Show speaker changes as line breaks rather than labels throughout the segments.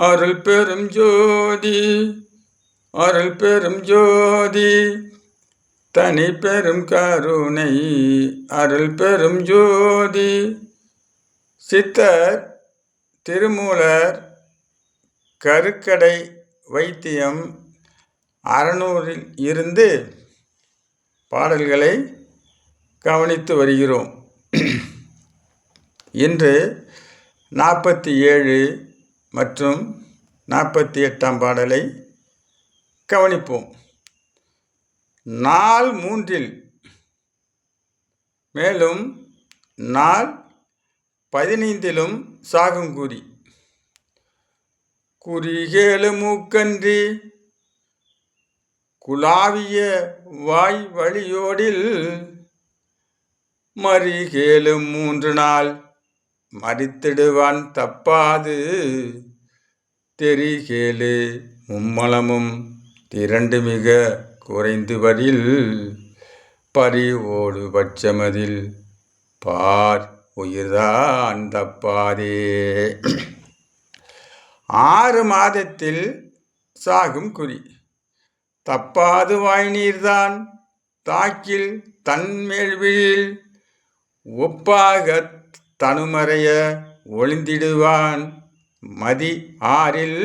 அருள் பெரும் ஜோதி அருள் பெரும் ஜோதி. தனி பெரும் கருணை அருள் பெரும் ஜோதி. சித்தர் திருமூலர் கருக்கடை வைத்தியம் அறநூறில் இருந்து பாடல்களை கவனித்து வருகிறோம். இன்று நாற்பத்தி ஏழு மற்றும் நாற்பத்தி எட்டாம் பாடலை கவனிப்போம். நாள் மூன்றில் மேலும் நாள் பதினைந்திலும் சாகுங்கூறி குறிகேளு மூக்கன்றி குலாவிய வாய் வழியோடில் மறிகேளு மூன்று நாள் மறித்திடுவான் தப்பாது. தெரிகேளு மும்மலமும் திரண்டு மிக குறைந்து வரில். பறிவோடு பட்சமதில் பார் உயிர்தான் தப்பாதே. ஆறு மாதத்தில் சாகும் குறி. தப்பாது வாய்நீர்தான் தாக்கில் தன்மேழ்வில் ஒப்பாக தனுமறைய ஒளிந்திடுவான் மதி ஆறில்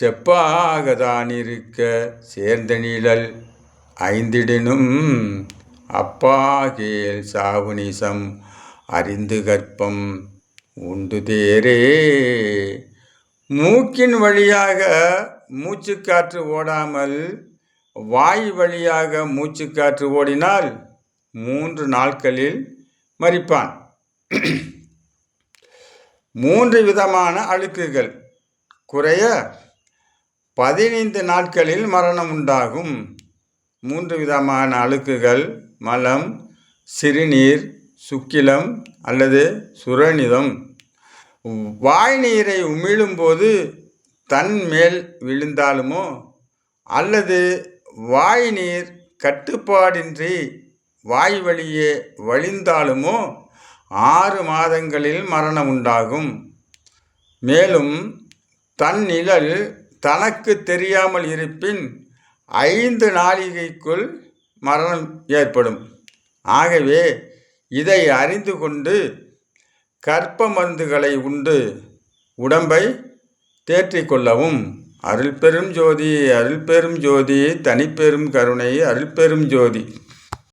செப்பாகதானிருக்க சேர்ந்த நிழல் ஐந்திடனும் அப்பாகேல் சாவுனிசம் அறிந்து கற்பம் உண்டு தேரே. மூக்கின் வழியாக மூச்சுக்காற்று ஓடாமல் வாய் வழியாக மூச்சுக்காற்று ஓடினால் மூன்று நாட்களில் மறிப்பான். மூன்று விதமான அழுக்குகள். குறைய பதினைந்து நாட்களில் மரணம் உண்டாகும். மூன்று விதமான அழுக்குகள். மலம் சிறுநீர் சுக்கிலம் அல்லது சுரணிதம் வாய் நீரை உமிழும்போது தன் மேல் விழுந்தாலுமோ அல்லது வாய் நீர் கட்டுப்பாடின்றி வாய் வழியே வழிந்தாலுமோ ஆறு மாதங்களில் மரணம் உண்டாகும் மேலும் தன் நிழல் தனக்கு தெரியாமல் இருப்பின் ஐந்து நாளிகைக்குள் மரணம் ஏற்படும். ஆகவே இதை அறிந்து கொண்டு கற்ப மருந்துகளை உண்டு உடம்பை தேற்றிக் கொள்ளவும். அருள் பெரும் ஜோதி அருள் பெரும் ஜோதி தனிப்பெரும் கருணை அருள் பெரும் ஜோதி.